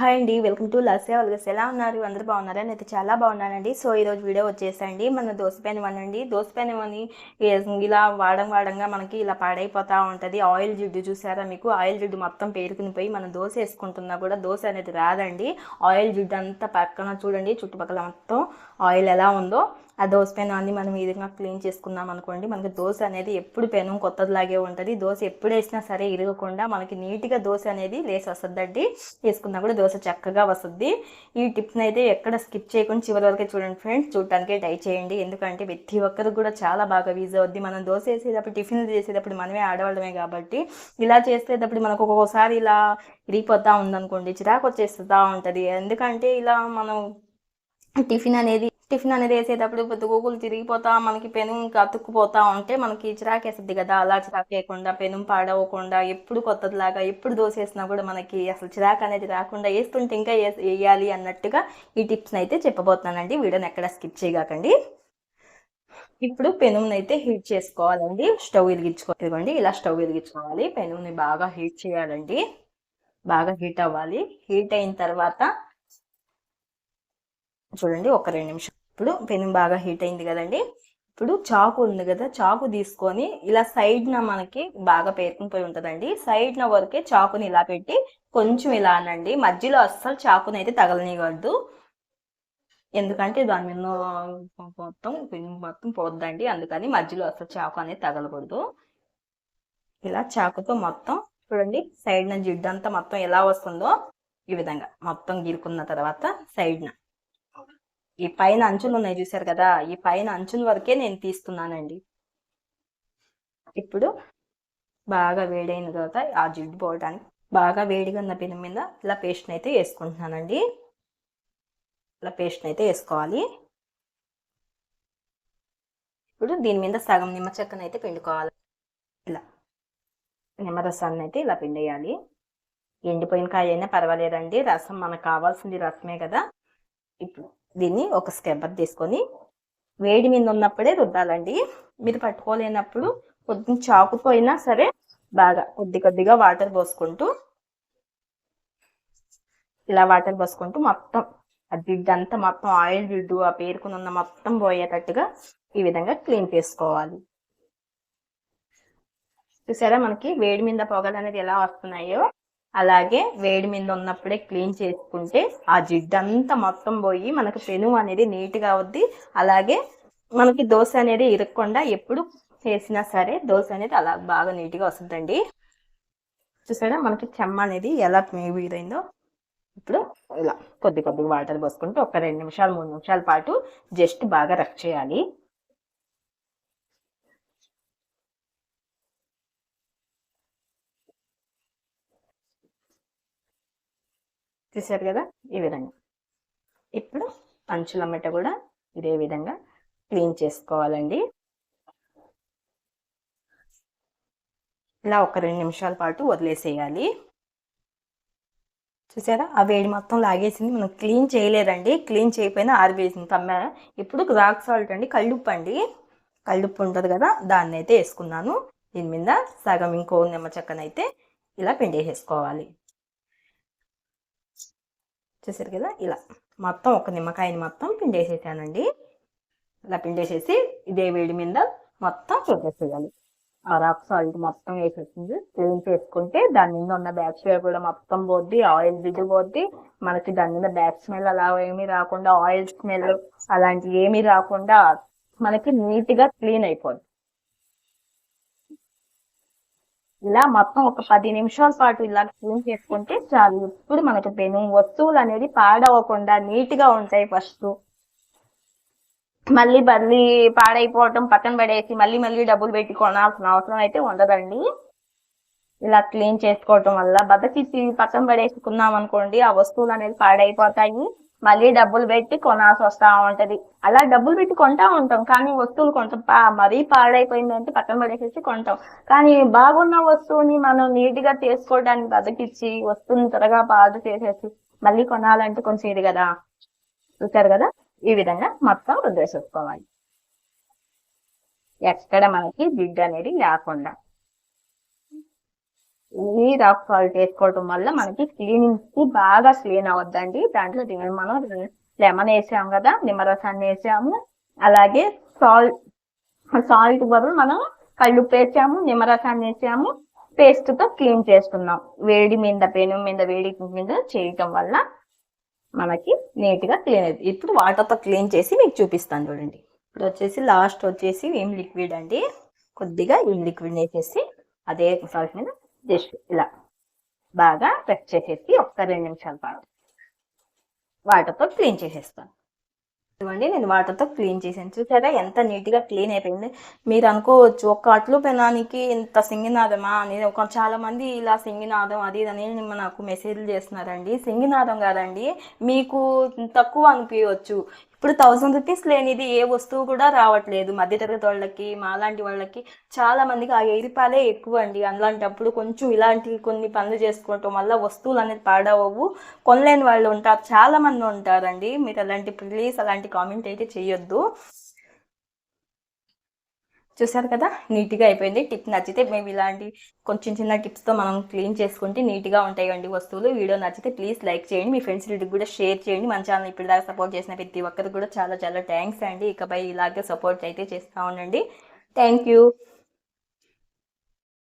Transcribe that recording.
Hi అండి welcome to లసే వల్గస్ ఎలా ఉన్నారు? అందరూ బాగున్నారా? నేనైతే చాలా బాగున్నానండి. సో ఈరోజు వీడియో వచ్చేసండి. మన దోశ పెనం అనండి దోశ అని ఇలా వాడం వాడంగా మనకి ఇలా పాడైపోతూ ఉంటుంది. ఆయిల్ జిడ్డు చూసారా మీకు? ఆయిల్ జిడ్డు మొత్తం పేరుకుని పోయి మనం దోశ వేసుకుంటున్నా కూడా దోశ అనేది రాదండి. ఆయిల్ జిడ్డు అంతా పక్కన చూడండి చుట్టుపక్కల మొత్తం ఆయిల్ ఎలా ఉందో. ఆ దోశ పెను అన్ని మనం ఈ విధంగా క్లీన్ చేసుకున్నాం అనుకోండి మనకి దోశ అనేది ఎప్పుడు పెనం కొత్తదిలాగే ఉంటుంది. దోశ ఎప్పుడు వేసినా సరే ఇరగకుండా మనకి నీట్గా దోశ అనేది లేసి వస్తుందండి. వేసుకున్నా కూడా దోశ చక్కగా వస్తుంది. ఈ టిప్ని అయితే ఎక్కడ స్కిప్ చేయకుండా చివరి వరకే చూడండి ఫ్రెండ్స్. చూడటానికి ట్రై చేయండి. ఎందుకంటే ప్రతి ఒక్కరికి కూడా చాలా బాగా వీజ్ అవుద్ది. మనం దోశ వేసేటప్పుడు టిఫిన్లు చేసేటప్పుడు మనమే ఆడవాళ్ళమే కాబట్టి ఇలా చేసేటప్పుడు మనకు ఒక్కొక్కసారి ఇలా ఇరిగిపోతూ ఉందనుకోండి చిరాకు వచ్చేస్తూ ఉంటుంది. ఎందుకంటే ఇలా మనం టిఫిన్ అనేది టిఫిన్ అనేది వేసేటప్పుడు పొద్దుగూకులు తిరిగిపోతా మనకి పెను అతుక్కుపోతా ఉంటే మనకి చిరాకేస్తుంది కదా. అలా చిరాకు వేయకుండా పెను పాడవకుండా ఎప్పుడు కొత్తదిలాగా ఎప్పుడు దోశ వేసినా కూడా మనకి అసలు చిరాకు అనేది రాకుండా వేస్తుంటే ఇంకా వేయాలి అన్నట్టుగా ఈ టిప్స్ని అయితే చెప్పబోతున్నానండి. వీడియోని ఎక్కడ స్కిప్ చేయగాకండి. ఇప్పుడు పెనుని అయితే హీట్ చేసుకోవాలండి. స్టవ్ వెలిగించుకోండి ఇలా స్టవ్ వెలిగించుకోవాలి. పెనుని బాగా హీట్ చేయాలండి. బాగా హీట్ అవ్వాలి. హీట్ అయిన తర్వాత చూడండి ఒక రెండు నిమిషం ఇప్పుడు పెను బాగా హీట్ అయింది కదండి. ఇప్పుడు చాకు ఉంది కదా చాకు తీసుకొని ఇలా సైడ్న మనకి బాగా పేర్కొనిపోయి ఉంటుందండి. సైడ్న వరకే చాకుని ఇలా పెట్టి కొంచెం ఇలా అనండి. మధ్యలో అస్సలు చాకుని అయితే తగలనివ్వద్దు ఎందుకంటే దాని మీద మొత్తం పెను మొత్తం పోద్దండి. అందుకని మధ్యలో అసలు చాకు అనేది తగలకూడదు. ఇలా చాకుతో మొత్తం చూడండి సైడ్న జిడ్డంతా మొత్తం ఎలా వస్తుందో ఈ విధంగా మొత్తం గీరుకున్న తర్వాత సైడ్న ఈ పైన అంచులు ఉన్నాయి చూసారు కదా ఈ పైన అంచుల వరకే నేను తీస్తున్నానండి. ఇప్పుడు బాగా వేడైన తర్వాత ఆ జిడ్డు పోవడానికి బాగా వేడిగా ఉన్న పెనం మీద ఇలా పేస్ట్ని అయితే వేసుకుంటున్నానండి. ఇలా పేస్ట్ని అయితే వేసుకోవాలి. ఇప్పుడు దీని మీద సగం నిమ్మ చెక్కను అయితే పిండుకోవాలి. ఇలా నిమ్మరసాన్ని అయితే ఇలా పిండేయాలి. ఎండిపోయిన కాయ అయినా పర్వాలేదండి రసం మనకు కావాల్సింది రసమే కదా. ఇప్పుడు దీన్ని ఒక స్క్రబ్బర్ తీసుకొని వేడి మీద ఉన్నప్పుడే రుద్దాలండి. మీరు పట్టుకోలేనప్పుడు కొద్దిగా చాకుపోయినా సరే బాగా కొద్ది కొద్దిగా వాటర్ పోసుకుంటూ ఇలా వాటర్ పోసుకుంటూ మొత్తం ఆ అంతా మొత్తం ఆయిల్ జిడ్డు ఆ పేరుకుని ఉన్న మొత్తం పోయేటట్టుగా ఈ విధంగా క్లీన్ చేసుకోవాలి. చూసారా మనకి వేడి మీద పొగలు అనేది ఎలా వస్తున్నాయో? అలాగే వేడి మీద ఉన్నప్పుడే క్లీన్ చేసుకుంటే ఆ జిడ్డంతా మొత్తం పోయి మనకు పెను అనేది నీట్గా అవుద్ది. అలాగే మనకి దోశ అనేది ఇరగకుండా ఎప్పుడు చేసినా సరే దోశ అనేది అలా బాగా నీట్గా వస్తుందండి. చూసారా? మనకి చెమ్మ అనేది ఎలా ఇదైందో ఇప్పుడు ఇలా కొద్ది కొద్దిగా వాటర్ పోసుకుంటూ ఒక రెండు నిమిషాలు మూడు నిమిషాల పాటు జస్ట్ బాగా రక్ చేయాలి. చూసారు కదా? ఈ విధంగా. ఇప్పుడు అంచులమ్మట కూడా ఇదే విధంగా క్లీన్ చేసుకోవాలండి. ఇలా ఒక రెండు నిమిషాల పాటు వదిలేసేయాలి. చూసారా? ఆ వేడి మొత్తం లాగేసింది. మనం క్లీన్ చేయలేదండి. క్లీన్ చేయకపోయినా ఆరివేసింది. తమ్మ ఇప్పుడు రాక్ సాల్ట్ అండి. కళ్ళుప్పు అండి. కళ్ళుప్పు ఉంటుంది కదా? దాన్ని అయితే వేసుకున్నాను. దీని మీద సగం ఇంకో నిమ్మ చెక్కనైతే ఇలా పిండేసేసుకోవాలి. చూసారు కదా? ఇలా మొత్తం ఒక నిమ్మకాయని మొత్తం పిండేసేసానండి. ఇలా పిండేసేసి ఇదే వేడి మీద మొత్తం చూసేసేయాలి ఆ రాక్ సాల్ట్ మొత్తం వేసేసింది. క్లీన్ చేసుకుంటే దాని మీద ఉన్న బ్యాక్టీరియా కూడా మొత్తం పోద్ది ఆయిల్ దిగి పోద్ది. మనకి దాని మీద బ్యాక్ స్మెల్ అలా ఏమీ రాకుండా ఆయిల్ స్మెల్ అలాంటివి ఏమీ రాకుండా మనకి నీట్గా క్లీన్ అయిపోద్ది. ఇలా మొత్తం ఒక పది నిమిషాల పాటు ఇలా క్లీన్ చేసుకుంటే చాలు. ఇప్పుడు మనకి పెను వస్తువులు అనేది పాడవకుండా నీట్గా ఉంటాయి ఫస్ట్. మళ్ళీ మళ్ళీ పాడైపోవటం పక్కన పడేసి మళ్ళీ మళ్ళీ డబ్బులు పెట్టి కొనాల్సిన అవసరం అయితే ఉండదండి. ఇలా క్లీన్ చేసుకోవటం వల్ల. బతకిచ్చి పక్కన పడేసుకున్నాం అనుకోండి ఆ వస్తువులు అనేది పాడైపోతాయి. మళ్ళీ డబ్బులు పెట్టి కొనాల్సి వస్తా ఉంటది. అలా డబ్బులు పెట్టి కొంటా ఉంటాం కానీ వస్తువులు కొంటాం. పా మరీ పాడైపోయిందంటే పక్కన పడేసేసి కొంటాం. కానీ బాగున్న వస్తువుని మనం నీట్గా చేసుకోవడానికి బతికిచ్చి వస్తువుని త్వరగా పాడు చేసేసి మళ్ళీ కొనాలంటే కొంచెం ఇది కదా. చూసారు కదా? ఈ విధంగా మొత్తం రుద్దేసేసుకోవాలి ఎక్కడ మనకి జిడ్డు అనేది లేకుండా. ఈ రాక్ సాల్ట్ వేసుకోవడం వల్ల మనకి క్లీనింగ్కి బాగా క్లీన్ అవద్దండి. దాంట్లో దీన్ని మనం లెమన్ వేసాం కదా నిమ్మరసాన్ని వేసాము. అలాగే సాల్ట్ సాల్ట్ బదులు మనం కళ్ళుప్పు వేసాము నిమ్మరసాన్ని వేసాము. పేస్ట్తో క్లీన్ చేసుకున్నాం. వేడి మీద పెను మీద వేడి మీద చేయటం వల్ల మనకి నీట్గా క్లీన్ అవుతుంది ఇప్పుడు వాటర్తో క్లీన్ చేసి మీకు చూపిస్తాను చూడండి. ఇప్పుడు వచ్చేసి లాస్ట్ వచ్చేసి ఏం లిక్విడ్ అండి? కొద్దిగా ఈ లిక్విడ్ వేసేసి అదే సాల్ట్ మీద జస్ట్ ఇలా బాగా ప్రెస్ చేసేసి ఒక్క రెండు నిమిషాల పాటు వాటర్తో క్లీన్ చేసేస్తాను. ఇవ్వండి నేను వాటర్తో క్లీన్ చేసాను చూసారా? ఎంత నీట్గా క్లీన్ అయిపోయింది. మీరు అనుకోవచ్చు ఒక అట్లు పెనానికి ఇంత సింగినాదమా అని ఒక చాలా మంది ఇలా సింగినాదం అది ఇది అని నాకు మెసేజ్లు చేస్తున్నారండి. సింగినాదం కాదండి మీకు తక్కువ అనిపించవచ్చు. ఇప్పుడు థౌసండ్ రూపీస్ లేనిది ఏ వస్తువు కూడా రావట్లేదు. మధ్యతరగతి వాళ్ళకి మాలాంటి వాళ్ళకి చాలా మందికి ఆ వెయ్యి రూపాయలే ఎక్కువ అండి. అలాంటప్పుడు కొంచెం ఇలాంటి కొన్ని పనులు చేసుకోవటం వల్ల వస్తువులు అనేది పాడవవు కొనలేని వాళ్ళు ఉంటారు. చాలా మంది ఉంటారండి. మీరు అలాంటి ప్లీజ్ అలాంటి కామెంట్ అయితే చేయొద్దు. చూసారు కదా? నీట్గా అయిపోయింది. టిప్ నచ్చితే మేము ఇలాంటి కొంచెం చిన్న టిప్స్తో మనం క్లీన్ చేసుకుంటే నీట్గా ఉంటాయండి వస్తువులు. వీడియో నచ్చితే ప్లీజ్ లైక్ చేయండి. మీ ఫ్రెండ్స్ కూడా షేర్ చేయండి. మన ఛానల్ ఇప్పటిదాకా సపోర్ట్ చేసిన ప్రతి ఒక్కరికి కూడా చాలా చాలా థ్యాంక్స్ అండి. ఇకపై ఇలాగే సపోర్ట్ అయితే చేస్తూ ఉండండి. Thank you